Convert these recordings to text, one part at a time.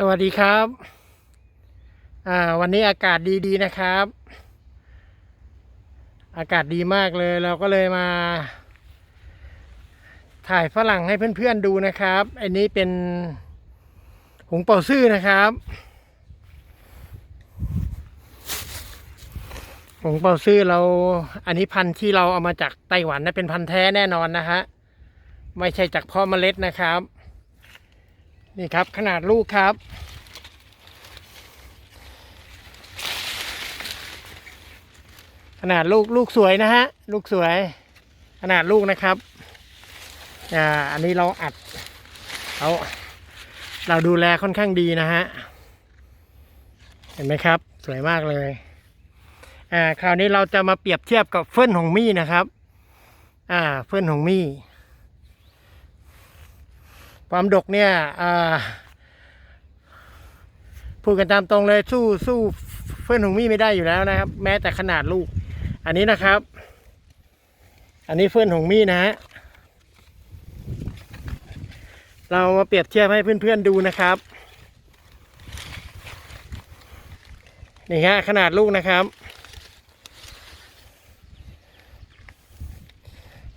สวัสดีครับ อ่า วันนี้อากาศดีๆนะครับ อากาศดีมากเลย เราก็เลยมา ถ่ายฝรั่งให้เพื่อนๆดูนะครับ อันนี้เป็นหงเป่าซื่อนะครับหงเป่าซื่อเรา อันนี้พันธุ์ที่เราเอามาจากไต้หวันนะเป็นพันธุ์แท้แน่นอนนะฮะ ไม่ใช่จากพ่อเมล็ดนะครับ นี่ครับขนาดลูกครับ ขนาดลูกลูกสวยนะฮะ ลูกสวย ขนาดลูกนะครับอ่าอันนี้เราอัดเราเราดูแลค่อนข้างดีนะฮะ เห็นไหมครับ สวยมากเลยอ่าคราวนี้เราจะมาเปรียบเทียบกับเฟิ่นหงมี่นะครับ อ่า เฟิ่นหงมี่ ความดกเนี่ยพูดกันตามตรงเลยสู้สู้เฟื่อนหงมี่ไม่ได้อยู่แล้วนะครับ แม้แต่ขนาดลูก อันนี้นะครับ อันนี้เฟื่อนหงมี่นะฮะเรามาเปรียบเทียบให้เพื่อนๆดูนะครับนี่ฮะขนาดลูกนะครับ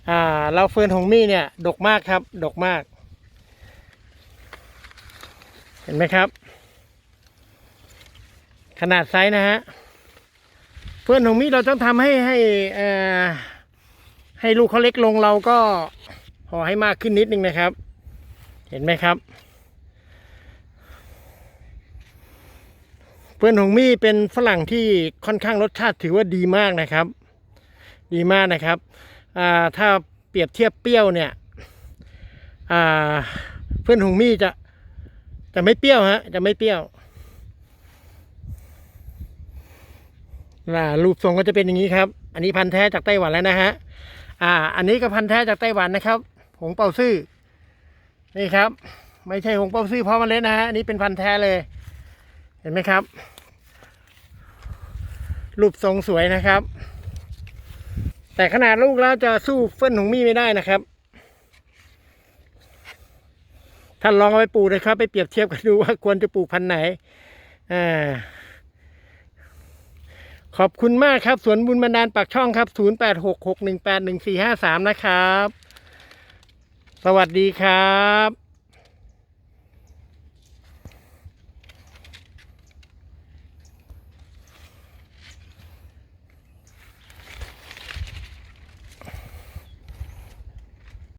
อ่าเราเฟื่อนหงมี่เนี่ย ดกมากครับ ดกมาก เห็นไหมครับ ขนาดไซส์นะฮะเพื่อนของมีเราต้องทำให้ให้ให้ลูกเขาเล็กลงเราก็ห่อให้มากขึ้นนิดนึงนะครับ เห็นไหมครับ เพื่อนของมี่เป็นฝรั่งที่ค่อนข้างรสชาติถือว่าดีมากนะครับ ดีมากนะครับถ้าเปรียบเทียบเปรี้ยวเนี่ยเพื่อนหงมี่จะ จะไม่เปรี้ยวฮะ จะไม่เปรี้ยวล่ะรูปทรงก็จะเป็นอย่างนี้ครับ อันนี้พันธุ์แท้จากไต้หวันแล้วนะฮะ อ่า อันนี้ก็พันธุ์แท้จากไต้หวันนะครับ หงเป่าซื่อ นี่ครับ ไม่ใช่หงเป่าซื่อเพราะมันเล็ดนะฮะ อันนี้เป็นพันธุ์แท้เลย เห็นไหมครับ รูปทรงสวยนะครับ แต่ขนาดลูกแล้วจะสู้เฟิ่นหงมี่ไม่ได้นะครับ ท่านลองเอาไปปลูกเลยครับ ไปเปรียบเทียบกันดูว่าควรจะปลูกพันธุ์ไหนอ่าขอบคุณมากครับ สวนบุญบรรดาลปากช่องครับ 0866181453 นะครับ สวัสดีครับ